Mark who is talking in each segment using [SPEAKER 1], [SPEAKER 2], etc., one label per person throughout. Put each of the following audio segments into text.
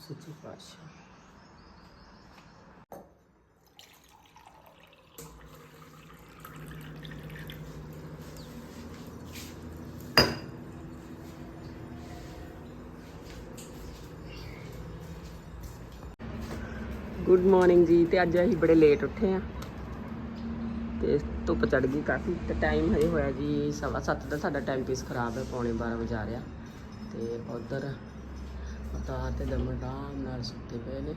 [SPEAKER 1] ਸੱਚੇ ਪਾਤਸ਼ਾਹ good morning ਜੀ, ਤੇ ਅੱਜ ਅਸੀਂ ਬੜੇ ਲੇਟ ਉੱਠੇ ਆ ਤੇ ਧੁੱਪ ਚੜ ਗਈ ਕਾਫੀ, ਤੇ ਟਾਈਮ ਹਜੇ ਹੋਇਆ ਜੀ ਸਵਾ ਸੱਤ ਦਾ, ਸਾਡਾ ਟਾਈਮ ਪੀਸ ਖਰਾਬ ਹੈ, ਪੌਣੇ 12 ਵਜੇ ਆ ਰਿਹਾ। ਤੇ ਉਧਰ ਪਤਾ ਤੇ ਦਮਨ ਆਰਾਮ ਨਾਲ ਸੁੱਤੇ ਪਏ ਨੇ।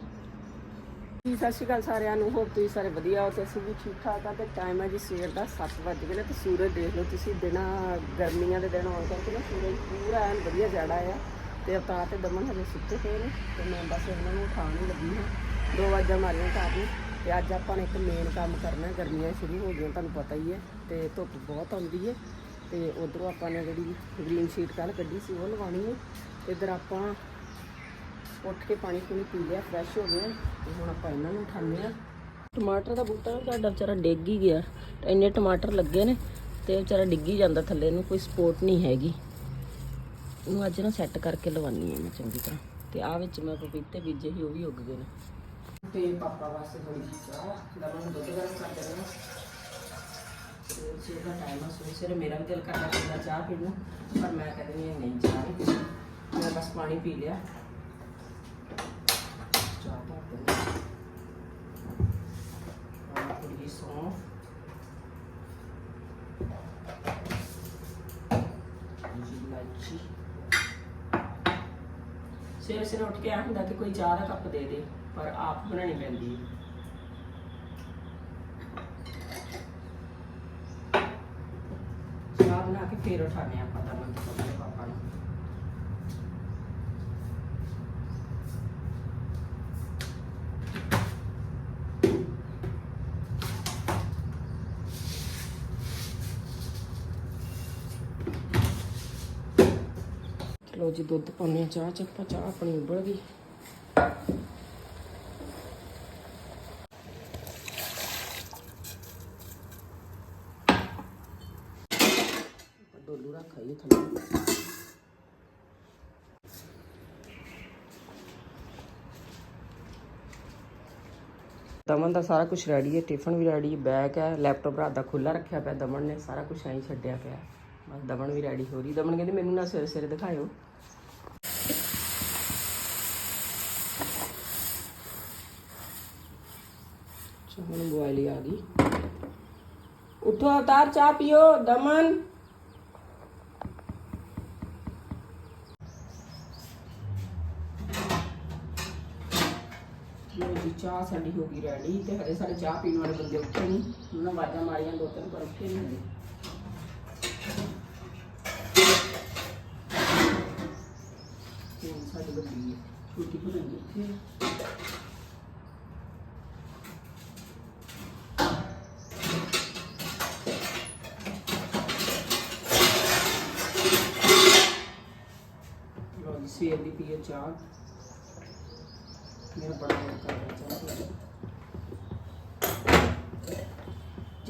[SPEAKER 1] ਜੀ, ਸਤਿ ਸ਼੍ਰੀ ਅਕਾਲ ਸਾਰਿਆਂ ਨੂੰ। ਹੋਪ ਤੁਸੀਂ ਸਾਰੇ ਵਧੀਆ ਹੋ ਤੇ ਅਸੀਂ ਵੀ ਠੀਕ ਠਾਕ ਆ ਤੇ ਟਾਈਮ ਹੈ ਜੀ ਸਵੇਰ ਦਾ 7 ਵਜੇ ਗਏ ਨੇ ਤੇ ਸੂਰਜ ਦੇਖ ਲਓ ਤੁਸੀਂ ਦਿਨਾਂ ਗਰਮੀਆਂ ਦੇ ਦਿਨ ਆਉਣ ਕਰਕੇ ਨਾ ਸੂਰਜ ਪੂਰਾ ਐਨ ਵਧੀਆ ਜੜਾ ਆ ਤੇ ਅਵਤਾਰ ਤੇ ਦਮਨ ਹਜੇ ਸੁੱਤੇ ਪਏ ਨੇ ਤੇ ਮੈਂ ਬਸ ਇਹਨਾਂ ਨੂੰ ਉਠਾਉਣ ਹੀ ਲੱਗੀ ਹਾਂ। ਦੋ ਵਾਜਾਂ ਮਾਰੀਆਂ ਘਰ ਨੂੰ ਤੇ ਅੱਜ ਆਪਾਂ ਨੇ ਇੱਕ ਮੇਨ ਕੰਮ ਕਰਨਾ ਗਰਮੀਆਂ ਸ਼ੁਰੂ ਹੋ ਗਈਆਂ, ਤੁਹਾਨੂੰ ਪਤਾ ਹੀ ਹੈ ਤੇ ਧੁੱਪ ਬਹੁਤ ਆਉਂਦੀ ਹੈ ਤੇ ਉਧਰੋਂ ਆਪਾਂ ਨੇ ਜਿਹੜੀ ਗ੍ਰੀਨ ਸ਼ੀਟ ਕੱਲ ਕੱਢੀ ਸੀ, ਉਹ ਲਵਾਉਣੀ ਹੈ। ਤੇ ਇੱਧਰ ਆਪਾਂ ਉੱਠ ਕੇ ਪਾਣੀ ਪੂਣੀ ਪੀ ਲਿਆ ਫਰੈਸ਼ ਹੋ ਗਏ ਤੇ ਹੁਣ ਆਪਾਂ ਇਹਨਾਂ ਨੂੰ ਉਠਾਉਂਦੇ ਆ। ਟਮਾਟਰ ਦਾ ਬੂਟਾ ਸਾਡਾ ਵਿਚਾਰਾ ਡਿੱਗ ਹੀ ਗਿਆ। ਇੰਨੇ ਟਮਾਟਰ ਲੱਗੇ ਨੇ ਤੇ ਵਿਚਾਰਾ ਡਿੱਗ ਹੀ ਜਾਂਦਾ ਥੱਲੇ ਨੂੰ ਕੋਈ ਸਪੋਰਟ ਨਹੀਂ ਹੈਗੀ। ਇਹਨੂੰ ਅੱਜ ਨਾ ਸੈੱਟ ਕਰਕੇ ਲਵਾਨੀ ਹੈ ਮੈਂ ਚੰਗੀ ਤਰ੍ਹਾਂ। ਤੇ ਆ ਵਿੱਚ ਮੈਂ ਪਪੀਤੇ ਬੀਜੇ ਸੀ ਉਹ ਵੀ ਉੱਗ ਗਏ ਨੇ। ਤੇ ਪਾਪਾ ਵਾਸਤੇ ਥੋੜੀ ਚਾਹ ਦਮਨ ਨੂੰ ਦੁੱਧ ਗਰਮ ਕਰ ਦੇਣਾ ਸਵੇਰ ਦਾ ਟਾਈਮ ਆ ਸਵੇਰੇ ਸਵੇਰੇ ਮੇਰਾ ਵੀ ਦਿਲ ਕਰਦਾ ਚਾਹ ਪੀਣ ਨੂੰ ਪਰ ਮੈਂ ਕਹਿੰਦੀ ਹਾਂ ਨਹੀਂ ਚਾਹ ਮੈਂ ਬਸ ਪਾਣੀ ਪੀ ਲਿਆ। ਚਾਹ ਤਾਂ ਪੀਣੀ ਥੋੜੀ ਜਿਹੀ ਸੌਂਫ ਇਲਾਇਚੀ ਸਵੇਰੇ ਸਵੇਰੇ ਉੱਠ ਕੇ ਆ ਹੁੰਦਾ ਕਿ ਕੋਈ ਚਾਹ ਦਾ ਕੱਪ ਦੇ ਦੇ, ਪਰ ਆਪ ਬਣਾਉਣੀ ਪੈਂਦੀ ਹੈ ਚਾਹ ਬਣਾ ਕੇ ਫੇਰ ਉਠਾਣੇ ਆਪਾਂ ਤਾਂ ਮੰਨ ਪਾਪਾ ਨੂੰ। ਲੋ ਜੀ ਦੁੱਧ ਪਾਉਂਦੇ ਹਾਂ ਚਾਹ ਚ, ਆਪਾਂ ਚਾਹ ਆਪਣੀ ਉਬਲ ਗਈ। ਡੋਲੂ ਰੱਖ ਆਈਏ ਥੱਲੇ। ਦਮਨ ਦਾ ਸਾਰਾ ਕੁਝ ਰੈਡੀ ਹੈ ਟਿਫਨ ਵੀ ਰੈਡੀ ਹੈ ਬੈਗ ਹੈ ਲੈਪਟਾਪ ਰਾਤ ਦਾ ਖੁੱਲਾ ਰੱਖਿਆ ਪਿਆ ਦਮਨ ਨੇ, ਸਾਰਾ ਕੁਝ ਐਂ ਛੱਡਿਆ ਪਿਆ। ਬਸ ਦਮਨ ਵੀ ਰੈਡੀ ਹੋ ਰਹੀ। ਦਮਨ ਕਹਿੰਦੀ ਮੈਨੂੰ ਨਾ ਸਵੇਰੇ ਸਵੇਰੇ ਦਿਖਾਇਓ। ਚਾਹ ਬੁਆਇਲ ਹੀ ਆ ਗਈ। ਉਠੋ ਅਵਤਾਰ, ਚਾਹ ਪੀਓ, ਦਮਨ। ਲੋ ਜੀ, ਚਾਹ ਸਾਡੀ ਹੋ ਗਈ ਰੈਡੀ ਤੇ ਹਰੇ ਸਾਡੇ ਚਾਹ ਪੀਣ ਵਾਲੇ ਬੰਦੇ ਉੱਠੇ ਨਹੀਂ। ਉਹਨਾਂ ਵਾਜਾਂ ਮਾਰੀਆਂ, ਦੋ ਤਿੰਨ ਪਰ ਉੱਠੇ ਨਹੀਂ। ਹਲੇ ਹੁਣ ਸਾਡੀ ਗੱਡੀ ਹੈ। ਬਣਾਈ ਉੱਥੇ ਲੋ ਜੀ ਸਵੇਰ ਦੀ ਪੀਏ ਚਾਹ। ਮੇਰਾ ਬੜਾ ਮਨ ਕਰ ਚਾਹ ਪੀਣ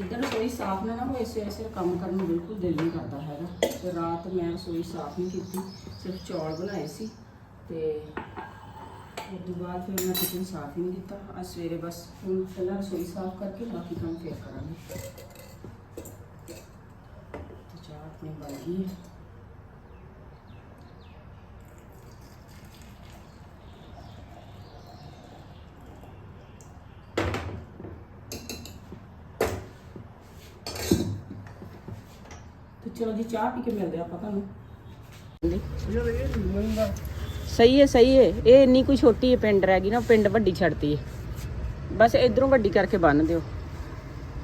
[SPEAKER 1] ਦਾ। ਰਸੋਈ ਸਾਫ਼ ਨਾ ਨਾ ਹੋਏ ਸਵੇਰੇ ਸਵੇਰੇ ਕੰਮ ਕਰਨ ਨੂੰ ਬਿਲਕੁਲ ਦਿਲ ਨਹੀਂ ਕਰਦਾ ਹੈਗਾ। ਤੇ ਰਾਤ ਮੈਂ ਰਸੋਈ ਸਾਫ਼ ਨਹੀਂ ਕੀਤੀ, ਸਿਰਫ ਚੌਲ ਬਣਾਏ ਸੀ ਤੇ ਉਸ ਤੋਂ ਬਾਅਦ ਫਿਰ ਮੈਂ ਕਿਚਨ ਸਾਫ਼ ਨਹੀਂ ਕੀਤਾ। ਅੱਜ ਸਵੇਰੇ ਬਸ ਹੁਣ ਪਹਿਲਾਂ ਰਸੋਈ ਸਾਫ਼ ਕਰਕੇ ਬਾਕੀ ਕੰਮ ਫਿਰ ਕਰਾਂਗੇ। ਚਾਹ ਆਪਣੀ ਬਣ ਗਈ ਹੈ। ਚਲੋ ਜੀ, ਚਾਹ ਪੀ ਕੇ ਮਿਲਦੇ ਆਪਾਂ ਤੁਹਾਨੂੰ। ਸਹੀ ਹੈ ਸਹੀ ਹੈ। ਇਹ ਇੰਨੀ ਕੋਈ ਛੋਟੀ ਹੈ ਪਿੰਡ ਰਹਿ ਗਈ ਨਾ ਪਿੰਡ ਵੱਡੀ ਛੱਡਤੀ ਹੈ। ਬਸ ਇਧਰੋਂ ਵੱਡੀ ਕਰਕੇ ਬੰਨ ਦਿਓ।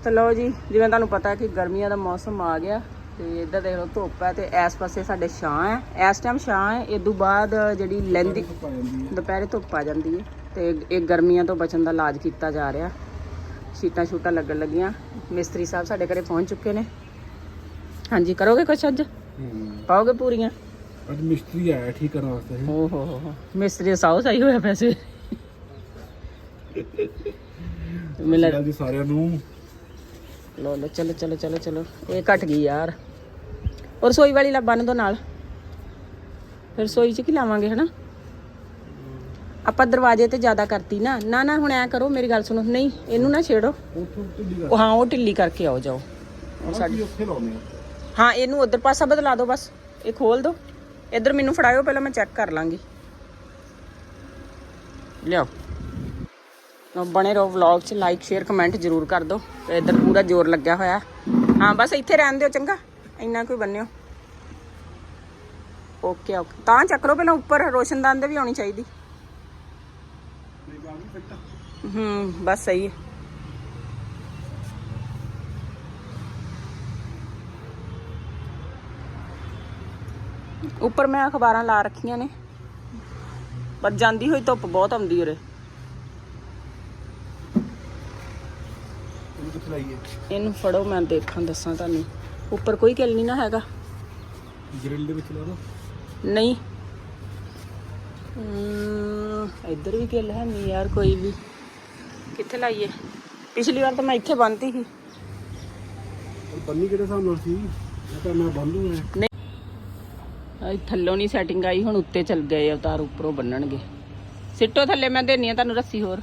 [SPEAKER 1] ਤਾਂ ਲਓ ਜੀ, ਜਿਵੇਂ ਤੁਹਾਨੂੰ ਪਤਾ ਕਿ ਗਰਮੀਆਂ ਦਾ ਮੌਸਮ ਆ ਗਿਆ, ਤੇ ਇੱਧਰ ਦੇਖ ਲਓ, ਧੁੱਪ ਹੈ ਤੇ ਇਸ ਪਾਸੇ ਸਾਡੇ ਛਾਂ ਹੈ। ਇਸ ਟਾਈਮ ਛਾਂ ਹੈ, ਇਹ ਤੋਂ ਬਾਅਦ ਜਿਹੜੀ ਲੈਂਦੀ ਦੁਪਹਿਰੇ ਧੁੱਪ ਆ ਜਾਂਦੀ ਹੈ। ਤੇ ਇਹ ਗਰਮੀਆਂ ਤੋਂ ਬਚਣ ਦਾ ਇਲਾਜ ਕੀਤਾ ਜਾ ਰਿਹਾ। ਸ਼ੀਟਾਂ ਸ਼ੂਟਾਂ ਲੱਗਣ ਲੱਗੀਆਂ। ਮਿਸਤਰੀ ਸਾਹਿਬ ਸਾਡੇ ਘਰੇ ਪਹੁੰਚ ਚੁੱਕੇ ਨੇ। ਹਾਂਜੀ ਕਰੋਗੇ ਕੁਛ ਅੱਜ? ਪਾਓਗੇ ਪੂਰੀਆਂ?
[SPEAKER 2] ਅੱਜ ਮਿਸਤਰੀ ਆਇਆ ਠੀਕ ਕਰਨ ਵਾਸਤੇ।
[SPEAKER 1] ਓ ਹੋ ਹੋ ਹੋ ਮਿਸਤਰੀ ਸਾਉ ਸਹੀ ਹੋਇਆ ਪੈਸੇ ਮਿਲ
[SPEAKER 2] ਜੀ ਸਾਰਿਆਂ ਨੂੰ।
[SPEAKER 1] ਲੋ ਲੋ ਚਲੋ ਚਲੋ ਚਲੋ ਚਲੋ ਇਹ ਘਟ ਗਈ ਯਾਰ। ਔਰ ਸੋਈ ਵਾਲੀ ਲਾ ਬੰਨ ਦੋ ਨਾਲ। ਫਿਰ ਸੋਈ ਚ ਕੀ ਲਾਵਾਂਗੇ ਹਨਾ? ਆਪਾਂ ਦਰਵਾਜ਼ੇ ਤੇ ਜ਼ਿਆਦਾ ਕਰਤੀ ਨਾ। ਨਾ ਨਾ ਹੁਣ ਐ ਕਰੋ ਮੇਰੀ ਗੱਲ ਸੁਣੋ। ਨਹੀਂ ਇਹਨੂੰ ਨਾ ਛੇੜੋ।
[SPEAKER 2] ਉੱਥੋਂ ਢਿੱਲੀ
[SPEAKER 1] ਉਹ ਹਾਂ ਉਹ ਢਿੱਲੀ ਕਰਕੇ ਆਓ ਜਾਓ।
[SPEAKER 2] ਸਾਡੀ ਉੱਥੇ ਲਾਉਨੇ ਆ?
[SPEAKER 1] ਹਾਂ ਇਹਨੂੰ ਉਧਰ ਪਾਸਾ ਬਦਲਾ ਦਿਓ ਬਸ। ਇਹ ਖੋਲ ਦਿਓ। ਇੱਧਰ ਮੈਨੂੰ ਫੜਾਇਓ ਪਹਿਲਾਂ ਮੈਂ ਚੈੱਕ ਕਰ ਲਾਂਗੀ। ਲਿਆਓ। ਬਣੇ ਰਹੋ ਵਲੌਗ 'ਚ। ਲਾਈਕ ਸ਼ੇਅਰ ਕਮੈਂਟ ਜ਼ਰੂਰ ਕਰ ਦਿਓ। ਤੇ ਇੱਧਰ ਪੂਰਾ ਜ਼ੋਰ ਲੱਗਿਆ ਹੋਇਆ। ਹਾਂ ਬਸ ਇੱਥੇ ਰਹਿਣ ਦਿਓ ਚੰਗਾ। ਇੰਨਾ ਕੋਈ ਬੰਨਿਓ। ਓਕੇ ਓਕੇ ਤਾਂ ਚੱਕ ਲਓ ਪਹਿਲਾਂ ਉੱਪਰ। ਰੋਸ਼ਨਦਾਨ ਦੇ ਵੀ ਆਉਣੀ ਚਾਹੀਦੀ। ਹੂੰ ਬਸ ਸਹੀ ਹੈ। ਉੱਪਰ ਮੈਂ ਅਖਬਾਰਾਂ ਲਾ ਰੱਖੀਆਂ ਨੇ। ਪਰ ਜਾਂਦੀ ਹੋਈ ਧੁੱਪ ਬਹੁਤ ਆਉਂਦੀ ਉਰੇ।
[SPEAKER 2] ਇਹਨੂੰ
[SPEAKER 1] ਫੜੋ ਮੈਂ ਦੇਖਾਂ ਦੱਸਾਂ ਤੁਹਾਨੂੰ। ਉੱਪਰ ਕੋਈ ਕਿਲ ਨਹੀਂ ਨਾ ਹੈਗਾ।
[SPEAKER 2] ਗ੍ਰਿਲ ਦੇ ਵਿੱਚ ਲਾ ਦੋ।
[SPEAKER 1] ਨਹੀਂ। ਇੱਧਰ ਵੀ ਕਿਲ ਹੈ ਨਹੀਂ ਯਾਰ ਕੋਈ ਵੀ। ਕਿੱਥੇ ਲਾਈਏ? ਪਿਛਲੀ ਵਾਰ ਤਾਂ ਮੈਂ ਇੱਥੇ ਬੰਨਤੀ ਸੀ।
[SPEAKER 2] ਬੰਨੀ ਕਿਹੜੇ ਹਿਸਾਬ ਨਾਲ ਸੀ? ਮੈਂ ਤਾਂ ਮੈਂ
[SPEAKER 1] ਨਹੀਂ ਆਈ ਥੱਲੋਂ ਨਹੀਂ ਸੈਟਿੰਗ ਆਈ, ਹੁਣ ਉੱਤੇ ਚੱਲ ਗਏ ਅਵਤਾਰ ਉੱਪਰੋਂ ਬੰਨਣਗੇ। ਸਿੱਟੋ ਥੱਲੇ, ਮੈਂ ਦੇਣੀ ਆ ਤੁਹਾਨੂੰ ਰੱਸੀ ਹੋਰ।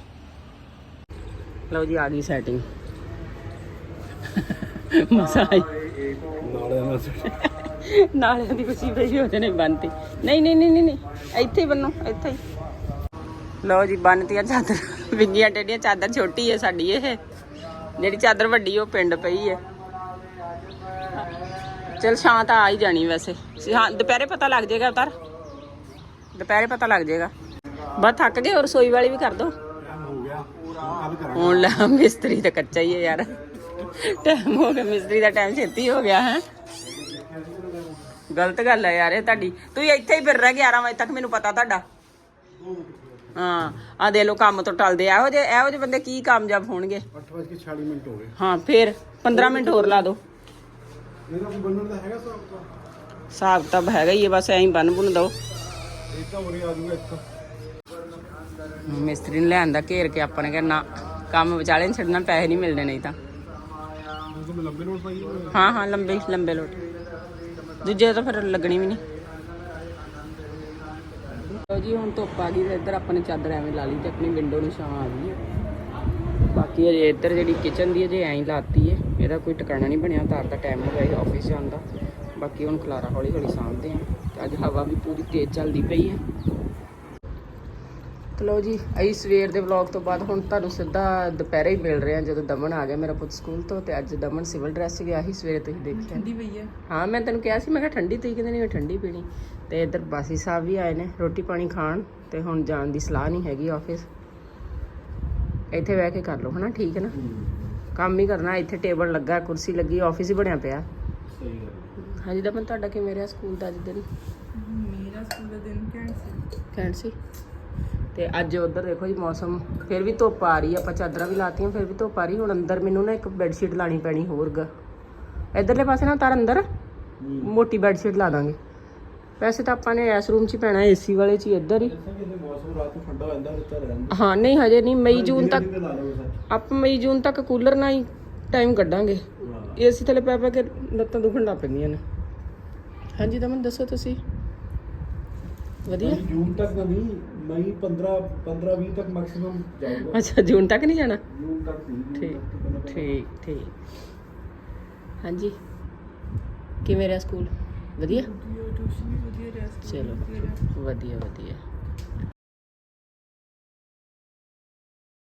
[SPEAKER 1] ਲਓ ਜੀ, ਆ ਗਈ ਸੈਟਿੰਗ ਮਸਾ ਆਈ
[SPEAKER 2] ਨਾਲੇ
[SPEAKER 1] ਦੀ ਖੁਸ਼ੀ ਪਈ ਉਹਦੇ ਨੇ ਬੰਨਤੀ। ਨਹੀਂ ਨਹੀਂ ਨਹੀਂ ਨਹੀਂ ਇੱਥੇ ਹੀ ਬੰਨੋ, ਇੱਥੇ ਹੀ। ਲਓ ਜੀ ਬੰਨਤੀਆਂ ਚਾਦਰ। ਵਿੰਗੀਆਂ ਟੇਡੀਆਂ ਚਾਦਰ ਛੋਟੀ ਹੈ ਸਾਡੀ ਇਹ। ਜਿਹੜੀ ਚਾਦਰ ਵੱਡੀ, ਉਹ ਪਿੰਡ ਪਈ ਹੈ ਚਲ ਸ਼ਾਂ ਤਾਂ ਆ ਹੀ ਜਾਣੀ ਵੈਸੇ। ਹਾਂ ਦੁਪਹਿਰੇ ਪਤਾ ਲੱਗ ਜਾਏਗਾ ਉਤਾਰ। ਦੁਪਹਿਰੇ ਪਤਾ ਲੱਗ ਜਾਏਗਾ। ਬਸ ਥੱਕ ਗਏ ਔਰ ਰਸੋਈ ਵਾਲੀ ਵੀ ਕਰ ਦੋ।
[SPEAKER 2] ਹੋ ਗਿਆ ਕੱਲ ਕਰਾਂਗੇ
[SPEAKER 1] ਹੁਣ ਲੈ ਮਿਸਤਰੀ ਤਾਂ ਕੱਚਾ ਹੀ ਹੈ ਯਾਰ। ਟਾਈਮ ਹੋ ਗਿਆ ਮਿਸਤਰੀ ਦਾ ਟਾਈਮ ਛੇਤੀ ਹੋ ਗਿਆ ਹੈ। ਗਲਤ ਗੱਲ ਹੈ ਯਾਰ ਇਹ ਤੁਹਾਡੀ। ਤੁਸੀਂ ਇੱਥੇ ਹੀ ਫਿਰ ਰਹਿ 11 ਵਜੇ ਤੱਕ ਮੈਨੂੰ ਪਤਾ ਤੁਹਾਡਾ। ਹਾਂ ਆ ਦੇ ਲੋ ਕੰਮ ਤੋਂ ਟਲਦੇ ਆ। ਇਹੋ ਜਿਹੇ ਇਹੋ ਜਿਹੇ ਬੰਦੇ ਕੀ ਕਾਮਯਾਬ ਹੋਣਗੇ।
[SPEAKER 2] 8:46 ਮਿੰਟ ਹੋ ਗਏ।
[SPEAKER 1] ਹਾਂ ਫਿਰ 15 ਮਿੰਟ ਹੋਰ ਲਾ ਦਿਓ
[SPEAKER 2] ਇਹਦਾ ਕੋਈ ਬੰਨਣ ਦਾ ਹੈਗਾ ਹਿਸਾਬ ਤਾਂ?
[SPEAKER 1] ਹਿਸਾਬ ਤਾਂ ਹੈਗਾ ਹੀ ਹੈ ਬਸ ਐਂ ਬੰਨ ਬੁੰਨ ਦੋ।
[SPEAKER 2] ਇਹ ਤਾਂ ਉਰੇ ਆ ਜੂਗਾ ਇੱਥੋਂ
[SPEAKER 1] ਮਿਸਤਰੀ ਨੇ ਲਿਆਂਦਾ ਘੇਰ ਕੇ ਆਪਾਂ ਨੇ ਕਿਹਾ ਨਾ ਕੰਮ ਵਿਚਾਲੇ ਨਹੀਂ ਛੱਡਣਾ ਪੈਸੇ ਨਹੀਂ ਮਿਲਣੇ ਨਹੀਂ ਤਾਂ।
[SPEAKER 2] ਲੰਬੇ ਪਾਈ।
[SPEAKER 1] ਹਾਂ ਹਾਂ ਲੰਬੇ ਲੰਬੇ ਲੋਟ ਦੂਜੇ ਤਾਂ ਫਿਰ ਲੱਗਣੀ ਵੀ ਨਹੀਂ ਜੀ ਹੁਣ ਧੁੱਪ ਆ ਗਈ ਤੇ ਇੱਧਰ ਆਪਾਂ ਨੇ ਚਾਦਰ ਐਵੇਂ ਲਾ ਲਈ ਤੇ ਆਪਣੀ ਵਿੰਡੋ ਨੂੰ ਛਾਂ ਆ। ਗਈ ਹੈ ਬਾਕੀ ਅਜੇ ਇੱਧਰ ਜਿਹੜੀ ਕਿਚਨ ਦੀ ਅਜੇ ਐਂ ਲਾਤੀ ਹੈ ਇਹਦਾ ਕੋਈ ਟਿਕਾਣਾ ਨਹੀਂ ਬਣਿਆ ਤਾਰ ਦਾ ਟਾਈਮ ਹੋ ਗਿਆ ਆਫਿਸ ਜਾਣ ਦਾ। ਬਾਕੀ ਹੁਣ ਖਲਾਰਾ ਹੌਲੀ ਹੌਲੀ ਸਾਂਭਦੇ ਆ ਤੇ ਅੱਜ ਹਵਾ ਵੀ ਪੂਰੀ ਤੇਜ਼ ਚੱਲਦੀ ਪਈ ਹੈ। ਤੇ ਲਓ ਜੀ ਅਸੀਂ ਸਵੇਰ ਦੇ ਵਲੌਗ ਤੋਂ ਬਾਅਦ ਹੁਣ ਤੁਹਾਨੂੰ ਸਿੱਧਾ ਦੁਪਹਿਰੇ ਹੀ ਮਿਲ ਰਹੇ ਜਦੋਂ ਦਮਨ ਆ ਗਿਆ ਮੇਰਾ ਪੁੱਤ ਸਕੂਲ ਤੋਂ ਤੇ ਅੱਜ ਦਮਨ ਸਿਵਲ ਡਰੈਸ ਗਿਆ ਸੀ ਸਵੇਰੇ ਤੁਸੀਂ ਦੇਖਿਆ। ਠੰਡੀ ਪਈ ਹੈ। ਹਾਂ ਮੈਂ ਤੈਨੂੰ ਕਿਹਾ ਸੀ ਮੈਂ ਕਿਹਾ ਠੰਡੀ ਤੁਸੀਂ ਕਹਿੰਦੇ ਨਹੀਂ ਮੈਂ ਠੰਡੀ ਪੀਣੀ। ਤੇ ਇੱਧਰ ਬਾਸੀ ਸਾਹਿਬ ਵੀ ਆਏ ਨੇ ਰੋਟੀ ਪਾਣੀ ਖਾਣ ਤੇ ਹੁਣ ਜਾਣ ਦੀ ਸਲਾਹ ਨਹੀਂ ਹੈਗੀ ਆਫਿਸ ਇੱਥੇ ਬਹਿ ਕੇ ਕਰ ਲਓ ਹਨਾ ਠੀਕ ਹੈ ਨਾ? ਕੰਮ ਹੀ ਕਰਨਾ ਇੱਥੇ ਟੇਬਲ ਲੱਗਾ ਕੁਰਸੀ ਲੱਗੀ ਆਫਿਸ ਹੀ ਬਣਿਆ ਪਿਆ।
[SPEAKER 2] ਸਹੀ ਗੱਲ
[SPEAKER 1] ਹਾਂਜੀ ਦਮਨ ਤੁਹਾਡਾ ਕਿਵੇਂ ਰਿਹਾ ਸਕੂਲ ਦਾ ਅੱਜ ਦਿਨ?
[SPEAKER 3] ਮੇਰਾ ਸਕੂਲ ਦਾ ਦਿਨ ਘੈਂਟ ਸੀ
[SPEAKER 1] ਘੈਂਟ ਸੀ ਤੇ ਅੱਜ ਉਧਰ ਦੇਖੋ ਜੀ ਮੌਸਮ ਫਿਰ ਵੀ ਧੁੱਪ ਆ ਰਹੀ ਆ ਆਪਾਂ ਚਾਦਰਾਂ ਵੀ ਲਾਤੀਆਂ ਫਿਰ ਵੀ ਧੁੱਪ ਆ ਰਹੀ ਹੁਣ ਅੰਦਰ ਮੈਨੂੰ ਨਾ ਇੱਕ ਬੈੱਡ ਸ਼ੀਟ ਲਾਣੀ ਪੈਣੀ ਹੋਰ ਗਾ। ਇਧਰਲੇ ਪਾਸੇ ਨਾ ਤਾਰ ਅੰਦਰ ਮੋਟੀ ਬੈੱਡ ਸ਼ੀਟ ਲਾ ਦਾਂਗੇ। ਵੈਸੇ ਤਾਂ ਆਪਾਂ ਨੇ ਇਸ ਰੂਮ 'ਚ ਹੀ ਪੈਣਾ ਏਸੀ ਵਾਲੇ 'ਚ ਹੀ ਇੱਧਰ ਹੀ।
[SPEAKER 2] ਹੋ
[SPEAKER 1] ਨਹੀਂ ਹਜੇ ਨਹੀਂ ਮਈ ਜੂਨ ਤੱਕ ਆਪਾਂ ਮਈ ਜੂਨ ਤੱਕ ਕੂਲਰ ਨਾਲ ਹੀ ਟਾਈਮ ਕੱਢਾਂਗੇ। ਏਸੀ ਥੱਲੇ ਪੈ ਪੈ ਕੇ ਲੱਤਾਂ ਦੁਖਣ ਲੱਗ ਪੈਂਦੀਆਂ ਨੇ। ਹਾਂਜੀ ਦਮਨ ਦੱਸੋ ਤੁਸੀਂ? ਵਧੀਆ?
[SPEAKER 2] ਜੂਨ ਤੱਕ ਤਾਂ ਨਹੀਂ ਮਈ 15 15 20 ਤੱਕ ਮੈਕਸਿਮਮ ਜਾਊਗਾ।
[SPEAKER 1] ਅੱਛਾ ਜੂਨ ਤੱਕ ਨਹੀਂ ਜਾਣਾ?
[SPEAKER 2] ਜੂਨ ਤੱਕ
[SPEAKER 1] ਠੀਕ ਠੀਕ ਠੀਕ। ਹਾਂਜੀ। ਕਿਵੇਂ ਰਿਹਾ ਸਕੂਲ ਵਧੀਆ?
[SPEAKER 3] ਟਿਊਸ਼ਨ ਵੀ ਵਧੀਆ ਰਿਹਾ
[SPEAKER 1] ਚਲੋ ਵਧੀਆ ਵਧੀਆ।